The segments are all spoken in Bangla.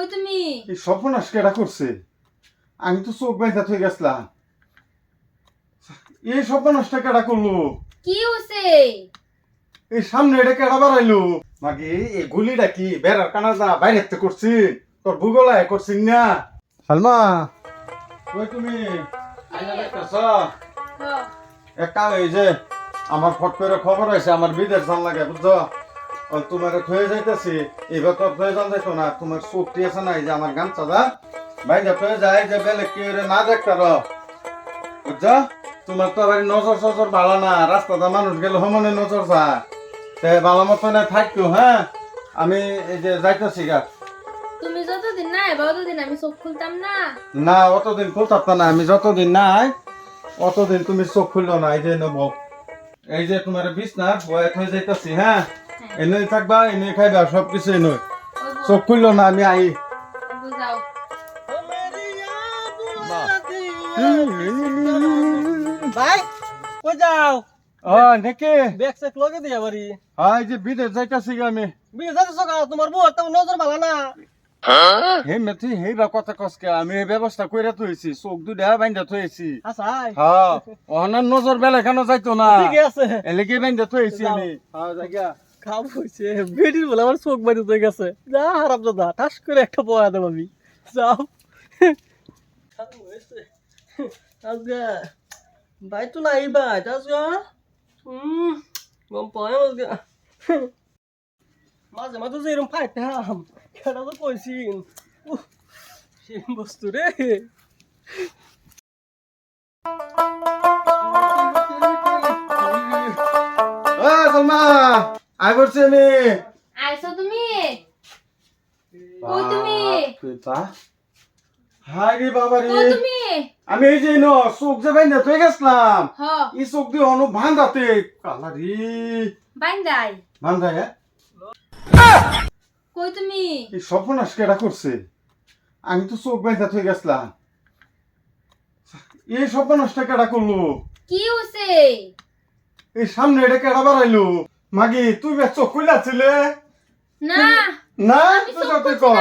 কই তুমি? এই সর্বনাশ কেডা করছে? আমি তো চোখ হয়ে গেছিলাম। এই সর্বনাশটা কেডা করল? কি হইছে? এই সামনে এটা কেডা বাড়াইলো? মাগে এই গুলিটা কি বেড়ার কানা না বাইরে করছি? তোর ভূগোলায় করছি না? সালমা কই তুমি? আইনা দেখতেছ? এক এই যে আমার ফট করে খবর হয়েছে আমার বিদেশ জান লাগে বুঝছ? তোমার থয়ে যাইতেছি। এবার তো থয়ে যান দেখো না তোমার চোখটি আছে না এই যে আমার গামছা দা। বাইরে থয়ে যায় যে বেলে কি না দেখতে র। বুঝছ? তোমার তো আবার নজর সজর ভালো না রাস্তাটা মানুষ গেলে হমনে নজর যা তে ভালো মতো না থাকতো হ্যাঁ? আমি এই যে যাইতেছি গা। তুমি যতদিন না আইবা ততদিন আমি চোখ খুলতাম না। না অতদিন খুলতাম না আমি যতদিন নাই অতদিন তুমি চোখ খুললো না এই যে নেব। এই যে তোমার বিছনার বয়াত হয়ে যাইতেছি হ্যাঁ? এনে থাকবা এনে খাইবা সব কিছু এনে চোখ খুললো না আমি আই বুঝাও ভাই কই যাও? ও নাকি? ব্যাগ চেক লগে দিয়া বাড়ি। হ্যাঁ যে বিদেশ যাইতেছি আমি। তোমার বউ তো নজর ভালো না। হে মেথি হে বা কথা কসকে আমি ব্যবস্থা কইরা থইছি চোখ দুটা বাইন্দা থইছি। হ্যাঁ অনার নজর বেলা কেন যাইতো না? ঠিক আছে। এলাকে বাইন্দা থইছি আমি। হ্যাঁ জায়গা হইছে বেডির বলে, আমার চোখ বাড়ি হয়ে গেছে। যা হারাম দাদা ঠাস করে একটা পয়া দেব আমি। যাও। ভাই তো নাই ভাই আজকে গম পায় আজকে। মাঝে মাঝে যে এরকম ফাইতাম কেটা তো কইছিন। বস্তু রে। এ সালমা। আই করছি আমি। আইছো তুমি? কই তুমি? হাই রে বাবা রে তুমি? আমি এই যে নো চোখ যে বাইন্দা থই গেছিলাম। এই চোখ দিয়ে অনু ভান্দাতে কালা রে। বাইন্দাই। ভান্দা হ্যাঁ? কই তুমি? এই সর্বনাশ কেডা করছে? আমি তো চোখ বাইন্দা থই গেছিলাম। এই সর্বনাশটা কেডা করল? কি হইছে? এই সামনে এটা কেডা বাড়াইলো? মাগি তুই বে চোখ খুলে ছিলে? না না? তো চোখ কর।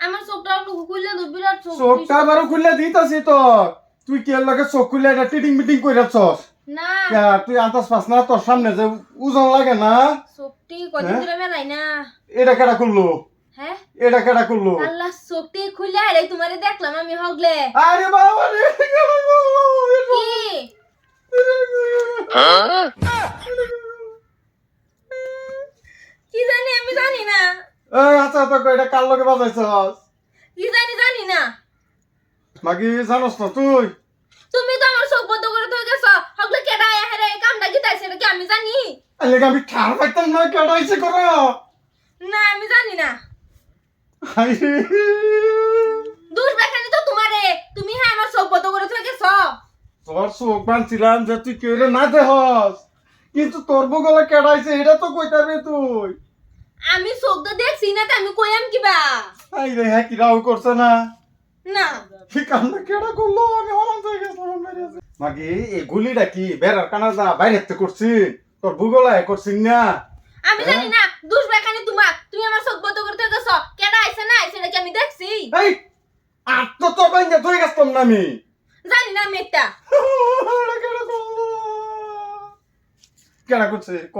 আমার চোখটা একটু খুললে তো বিরাট চোখ চোখটা আবারও খুলে দিতাছি তো। তুই কে লাগে চোখ খুলে এটা টিটিং মিটিং কইরাছস না। তুই আন্দাজ পাস না তোর সামনে যে ওজন লাগে না? চোখটি কদিন হ্যাঁ? ধরে মেলাই না। এটা কেডা করল হ্যাঁ? এটা কেডা করল আল্লাহ চোখটি খুলে আরে তোমারে দেখলাম আমি হগলে। আরে বাবা রে কি জানি আমি জানি না এই আচ্ছা তো এটা কার লগে বাজাইছস? কি জানি জানি না। মাগি জানোস না তুই? তুমি তো আমার চোখ বন্ধ করে গেছো হগলে কেডা হেরে এই কামটা কি তাই সেটা কি আমি জানি? আলে আমি ঠার পাইতাম না কেডা কর? না আমি জানি না। বেখানি তো তোমারে। তুমি হ্যাঁ আমার চোখ বন্ধ করে গেছো তোর চোখ বানছিলাম যে তুই কেউ না দেহস। কিন্তু তোর বগলে কেডা হইছে এটা তো কইতাবি তুই। আমি তো দেখছি না তো আমি কইয়াম কিবা? আই রে হ্যাঁ কি রাও করছে না? না। ঠিক আমরা কেডা করল? আমি হরম হয়ে গেছিলাম বেরিয়েছে মাগি এই গুলিটা কি? বেড়ার কানা না বাইরে তো করছি। তোর ভূগোলায় করছি না? আমি জানি না দুষ বেখানি তোমার তুমি আমার চোখ বন্ধ করে থয়ে গেছো কেডা আইছে না আইছে নাকি আমি দেখছি? এই আর তো তোর বাইন্দা ধুই গেছতাম না আমি। জানি না আমি এটা? কেডা করছে? ক?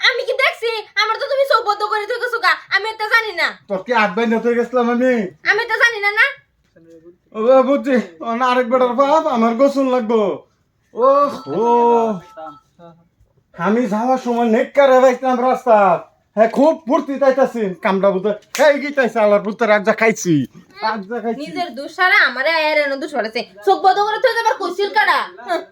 আমি কি দেখছি আমার তো তুমি চোখ বন্ধ করে থয়ে গেছো গা আমি এটা জানি না। তোর কি আট বাইন্দা ধুই গেছিলাম আমি? আমি এটা জানি না না। ও বুঝছি না আরেক বেটার বাপ আমার গোসল লাগবো। ও হো। আমি যাওয়ার সময় নেককারে বাইছিলাম রাস্তা হ্যাঁ খুব ফুর্তি তাইতাছি কামটা বুঝতে এই গিতাইছে আলার পুত্র রাজা খাইছি। রাজা খাইছি নিজের দোষ সারা আমারে আয়ার এনে দোষ পড়েছে চোখ বন্ধ করে থয়ে যাবার কইছিল কারা? হ্যাঁ।